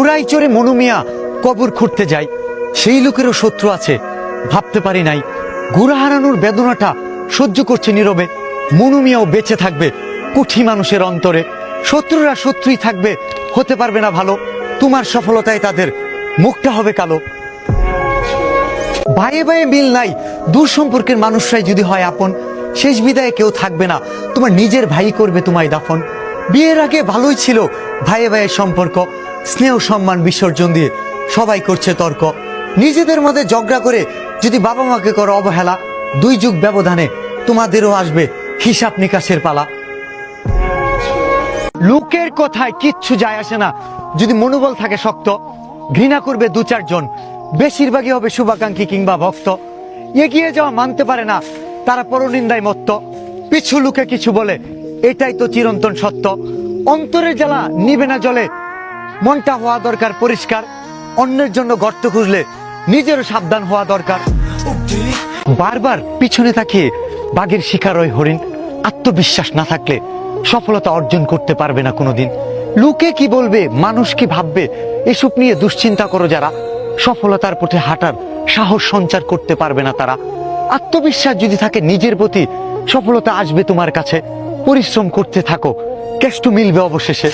ঘোড়ায় চড়ে মনুমিয়া কবর খুঁড়তে যায়। সেই লোকেরও শত্রু আছে, ভাবতে পারি নাই। ঘোড়া হারানোর বেদনাটা সহ্য করছে নীরবে। মনুমিয়াও বেঁচে থাকবে কুঠি মানুষের অন্তরে। শত্রুরা শত্রুই থাকবে, হতে পারবে না ভালো। তোমার সফলতায় তাদের, মুখটা হবে কালো। ভাইয়ে ভাইয়ে মিল নাই, দূর সম্পর্কের মানুষরাই যদি হয় আপন। শেষ বিদায়ে কেউ থাকবে না, তোমার নিজের ভাই করবে তোমায় দাফন। বিয়ের আগে ভালোই ছিল ভাইয়ে ভাইয়ের সম্পর্ক। স্নেহ, সম্মান, বিসর্জন দিয়ে সবাই করছে তর্ক। নিজেদের মধ্যে ঝগড়া করে যদি বাবা মাকে করো অবহেলা, দুই যুগ ব্যবধানে তোমাদেরও আসবে হিসাব নিকাশের পালা। লোকের কথায় কিচ্ছু যায় আসে না। যদি মনোবল থাকে শক্ত, ঘৃণা করবে দু চারজন, বেশিরভাগই হবে শুভাকাঙ্ক্ষী কিংবা ভক্ত। এগিয়ে যাওয়া মানতে পারে না, তারা পরনিন্দায় মত্ত। পিছু লুকে কিছু বলে, এটাই তো চিরন্তন সত্য। অন্তরের জ্বালা নিবে না জলে মনটা হওয়া দরকার পরিষ্কার, অন্যের জন্য গর্ত খুঁজলে নিজেরও সাবধান হওয়া দরকার। বারবার পিছনে তাকিয়ে বাঘের শিকার ওই হরিণ, আত্মবিশ্বাস না থাকলে সফলতা অর্জন করতে পারবে না কোনোদিন। লোকে কি বলবে, মানুষ কি ভাববে, এসব নিয়ে দুশ্চিন্তা করো যারা। সফলতার পথে হাঁটার সাহস সঞ্চার করতে পারবে না তারা। আত্মবিশ্বাস যদি থাকে নিজের প্রতি, সফলতা আসবে তোমার কাছে। পরিশ্রম করতে থাকো, কেষ্ট মিলবে অবশেষে।